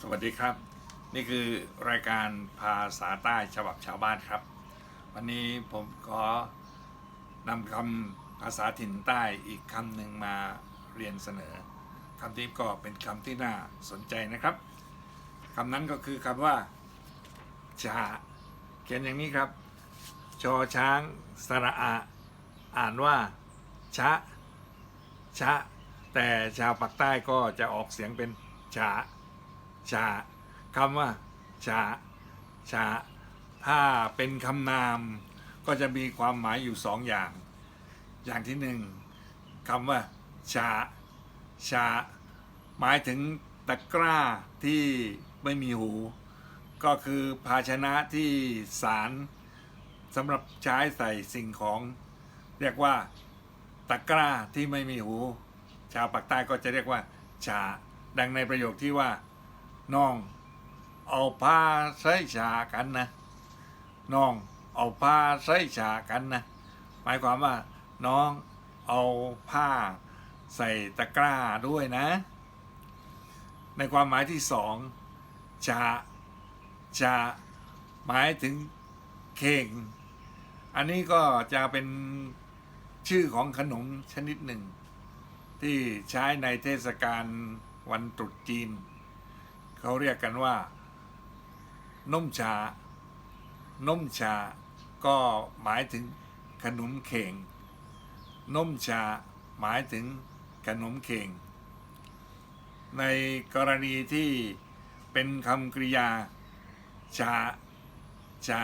สวัสดีครับ นี่คือรายการภาษาใต้ฉบับชาวบ้านครับ วันนี้ผมขอนำคำภาษาถิ่นใต้อีกคำหนึ่งมาเรียนเสนอคำที่ก็เป็นคำที่น่าสนใจนะครับคำนั้นก็คือคำว่าชาเขียนอย่างนี้ครับ ชอช้างสระอา อ่านว่าชะชะแต่ชาวปากใต้ก็จะออกเสียงเป็นชา ชาคำว่าชาชาถ้าเป็นคำนามก็จะมีความหมายอยู่สองอย่าง อย่างที่หนึ่งคำว่าชาชาหมายถึงตะกร้าที่ไม่มีหู ก็คือภาชนะที่สารสำหรับใช้ใส่สิ่งของ เรียกว่าตะกร้าที่ไม่มีหู ชาวปากใต้ก็จะเรียกว่าชาดังในประโยคที่ว่า น้อง เอาผ้าใส่ชากันนะน้อง เอาผ้าใส่ชากันนะหมายความว่า น้องเอาผ้าใส่ตะกร้าด้วยนะ ในความหมายที่สองชาชาหมายถึงเข่ง อันนี้ก็จะเป็นชื่อของขนมชนิดหนึ่ง ที่ใช้ในเทศกาลวันตรุษจีน เขาเรียกกันว่า นมชานมชา ก็หมายถึงขนมเข่งนมชาหมายถึงขนมเข่งในกรณีที่เป็นคำกริยา ชา ชา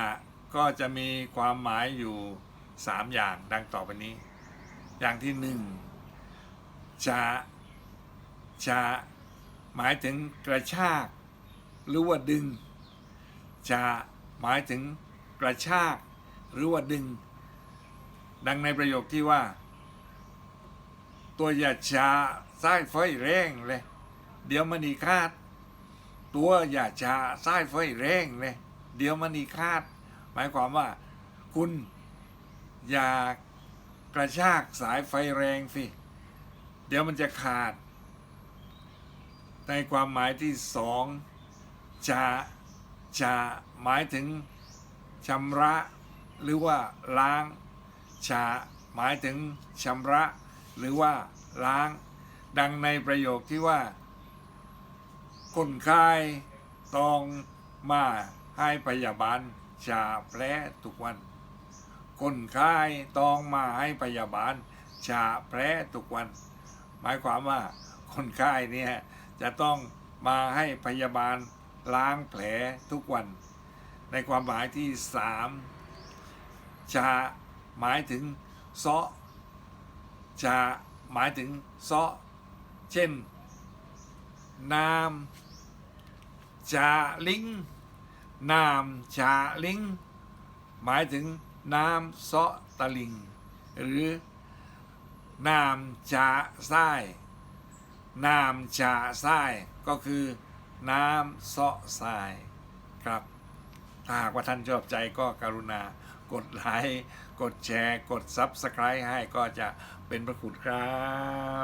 ก็จะมีความหมายอยู่สามอย่างดังต่อไปนี้ อย่างที่หนึ่งชา ชา หมายถึงกระชาก หรือว่าดึงชาหมายถึงกระชาก หรือว่าดึง ดังในประโยคที่ว่า ตัวอย่าชาสายไฟแรงเลย เดี๋ยวมันอีคาด ตัวอย่าชาสายไฟแรงเลยเดี๋ยวมันอีคาด หมายความว่า คุณอย่ากระชากสายไฟแรงสิเดี๋ยวมันจะขาด ในความหมายที่สองชาชาหมายถึงชำระหรือว่าล้างชาหมายถึงชำระหรือว่าล้าง ดังในประโยคที่ว่าคนไข้ต้องมาให้พยาบาลชาแผลทุกวัน คนไข้ต้องมาให้พยาบาลชาแผลทุกวัน หมายความว่าคนไข้เนี่ย จะต้องมาให้พยาบาลล้างแผลทุกวัน ในความหมายที่สามชาหมายถึงเซาะชาหมายถึงเซาะเช่น น้ำชาลิงน้ำชาลิงหมายถึงน้ำเซาะตะลิง หรือน้ำชาทราย น้ำชาทรายก็คือน้ำเซาะทรายครับถ้าหากว่าท่านชอบใจก็กรุณากดไลค์ กดแชร์ กด Subscribe ให้ก็จะเป็นพระคุณครับ